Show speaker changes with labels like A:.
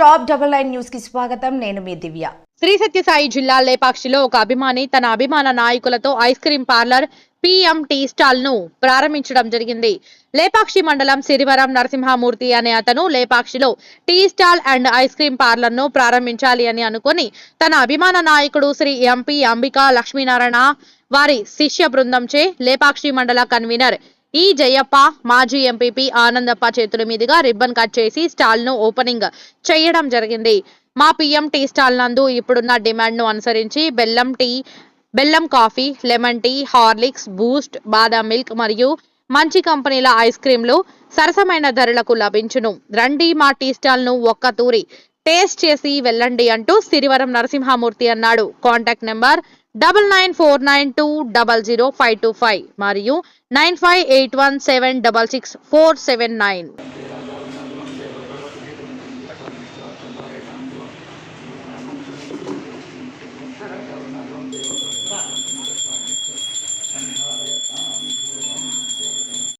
A: Top double nine న్యూస్కి స్వాగతం. నేను మీ దివ్య.
B: శ్రీ సత్యసాయి జిల్లా లేపాక్షిలో ఒక అభిమాని తన అభిమాన నాయకులతో ice cream parlour PM tea స్టాల్ను ప్రారంభించడం జరిగింది. లేపాక్షి మండలం సిరివరం నరసింహమూర్తి అనే అతను లేపాక్షిలో tea stall and ice cream పార్లర్ను ప్రారంభించాలి అని అనుకుని తన అభిమాన నాయకుడు శ్రీ ఎంపీ అంబికా లక్ష్మీనారాయణ వారి శిష్య బృందంచే లేపాక్షి మండల కన్వీనర్ ఈ జయప్ప మాజీ ఎంపీపీ ఆనందప్ప చేతుల మీదుగా రిబ్బన్ కట్ చేసి స్టాల్ను ఓపెనింగ్ చేయడం జరిగింది. మా పిఎం టీ స్టాల్ నందు ఇప్పుడున్న డిమాండ్ను అనుసరించి బెల్లం టీ బెల్లం coffee lemon tea Horlicks Boost బాదాం మిల్క్ మరియు మంచి కంపెనీల ఐస్ క్రీంలు సరసమైన ధరలకు లభించును. రండి మా టీ స్టాల్ను ఒక్క తూరి టేస్ట్ చేసి వెళ్ళండి అంటూ సిరివరం నరసింహమూర్తి అన్నాడు. Contact number double nine four nine two double zero five two five మరియు nine five eight one seven double six four seven nine